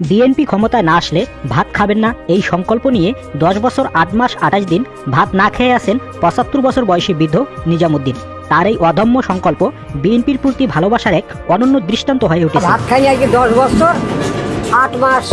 BNP ক্ষমতায় না আসলে ভাত খাবেন না, এই সংকল্প নিয়ে দশ বছর, আট মাস, আঠাশ দিন ভাত না খেয়ে আসেন পঁচাত্তর বছর বয়সী বৃদ্ধ নিজামুদ্দিন। তার এই অদম্য সংকল্প বিএনপির প্রতি ভালোবাসার এক অনন্য দৃষ্টান্ত হয়ে উঠেছে। ভাত খাইনি আজকে দশ বছর, আট মাস,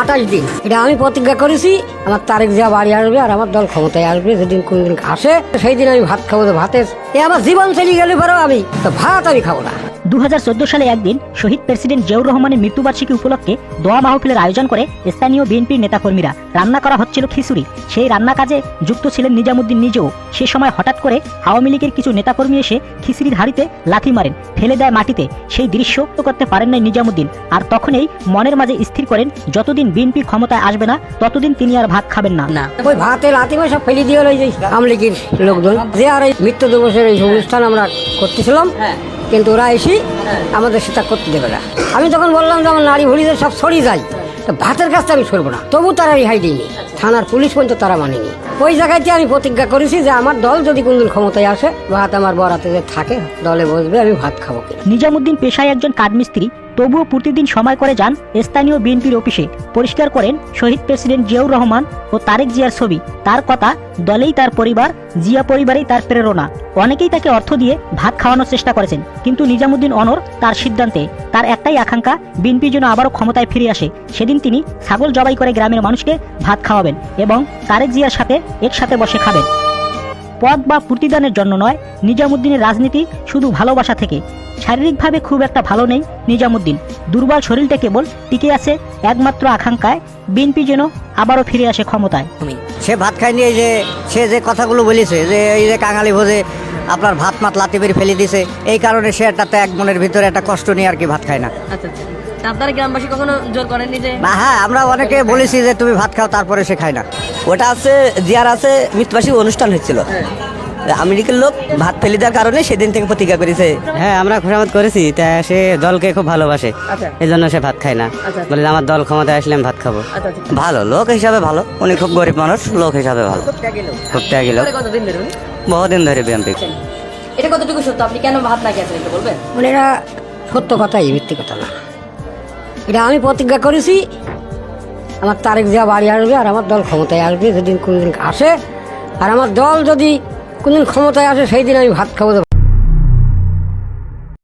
আঠাশ দিন। এটা আমি প্রতিজ্ঞা করেছি, আমার তারেক জিয়া বাড়ি আসবে আর আমার দল ক্ষমতায় আসবে, যেদিন কোনদিন আসে, সেই দিন আমি ভাত খাব ভাতের এ আমার জীবন চলে গেলে পরেও আমি, তো ভাত আমি খাব না। দু হাজার চোদ্দ সালে একদিন শহীদ প্রেসিডেন্ট জিয়াউর রহমানের মৃত্যুবার্ষিকী উপলক্ষে দোয়া মাহফিলের আয়োজন করে স্থানীয় বিএনপির নেতাকর্মীরা রান্না করা হচ্ছিল খিচুড়ি। সেই রান্না কাজে যুক্ত ছিলেন নিজামুদ্দিন নিজেও। সে সময় হঠাৎ করে আওয়ামী লীগের কিছু নেতাকর্মী এসে খিচুড়ির হাড়িতে লাথি মারেন ফেলে দেয় মাটিতে। সেই দৃশ্য করতে পারেন নাই নিজামুদ্দিন। আর তখনই মনের মাঝে স্থির করেন যতদিন বিএনপি ক্ষমতায় আসবে না ততদিন তিনি আর ভাত খাবেন না। না। ওই ভাতে মাই সব ফেলে দিয়ে লোকজন। যে আর এই মৃত্যু দিবসের এই অনুষ্ঠান আমরা করতেছিলাম কিন্তু ওরা এসে আমাদের সেটা করতে দেবে না। আমি তখন বললাম যে আমার নারী ভুলিদের সব সরিয়ে যায় তো ভাতের কাজটা আমি সরবো না। তবু তারা রেহাই দিইনি থানার পুলিশ পর্যন্ত তারা মানেনি। ওই জায়গাতে আমি প্রতিজ্ঞা করেছি যে আমার দল যদি কোনদিন ক্ষমতায় আসে, ভাত আমার বরাতে যে থাকে, দলে বসবে, আমি ভাত খাব। নিজামুদ্দিন পেশায় একজন কাঠমিস্ত্রি তবুও প্রতিদিন সময় করে যান স্থানীয় বিএনপির অফিসে। পরিষ্কার করেন, শহীদ প্রেসিডেন্ট জিয়াউর রহমান ও তারেক জিয়ার ছবি। তার কথা দলেই তার পরিবার, জিয়া পরিবারেই তার প্রেরণা। অনেকেই তাকে অর্থ দিয়ে ভাত খাওয়ানোর চেষ্টা করেছেন, কিন্তু নিজামুদ্দিন অনর তার সিদ্ধান্তে। তার একটাই আকাঙ্ক্ষা, বিএনপি যেন আবারও ক্ষমতায় ফিরে আসে। সেদিন তিনি ছাগল জবাই করে গ্রামের মানুষকে ভাত খাওয়াবেন এবং তারেক জিয়ার সাথে একসাথে বসে খাবেন। পদ বা প্রতিদানের জন্য নয় নিজামুদ্দিনের রাজনীতি শুধু ভালোবাসা থেকে। শারীরিকভাবে খুব একটা ভালো নেই নিজামুদ্দিন। দুর্বল শরীরটা কেবল টিকে আছে একমাত্র আকাঙ্ক্ষায় বিএনপি যেন আবারও ফিরে আসে ক্ষমতায়। সে ভাত খায়নি এই যে সে যে কথাগুলো বলেছে যে এই যে কাঙালি ভোজে আপনার ভাত মাত লাতি বেরি ফেলে দিছে এই কারণে সে একটা ত্যাগ মনের ভিতরে একটা কষ্ট নিয়ে আর কি ভাত খায় না। আচ্ছা আচ্ছা। আপনারা গ্রামবাসী কখনো জোর করেননি যে হ্যাঁ আমরা অনেকে বলেছি যে তুমি ভাত খাও তারপরে সে খায় না। ওটা আছে জিয়ার আছে মৃত্যুবার্ষিকী অনুষ্ঠান হচ্ছিল আমেরিকার লোক ভাত ফেলে দেওয়ার কারণে সেদিন থেকে প্রতিজ্ঞা করেছে। হ্যাঁ আমরা খোসামত করেছি তা সে দলকে খুব ভালোবাসে। আচ্ছা। এই জন্য সে ভাত খায় না। আচ্ছা। বলে আমার দল ক্ষমতায় আসলে আমি ভাত খাব। আচ্ছা আচ্ছা। ভালো লোক হিসাবে ভালো। উনি খুব গরিব মানুষ লোক হিসাবে ভালো। খুব ত্যাগী লোক? বহুদিন ধরে বিএমপি এটা কতটুকু সত্য? আপনি কেন ভাত না খেয়েছেন বলবেন? মানে এটা সত্য কথাই মিথ্যে কথা না। এটা আমি প্রতিজ্ঞা করেছি আমার তারেক দেওয়া বাড়ি আসবে আর আমার দল ক্ষমতায় আসবে, যেদিন কোনদিন আসে। আর আমার দল যদি কোনদিন ক্ষমতায় আসে, সেই দিন আমি ভাত খাব।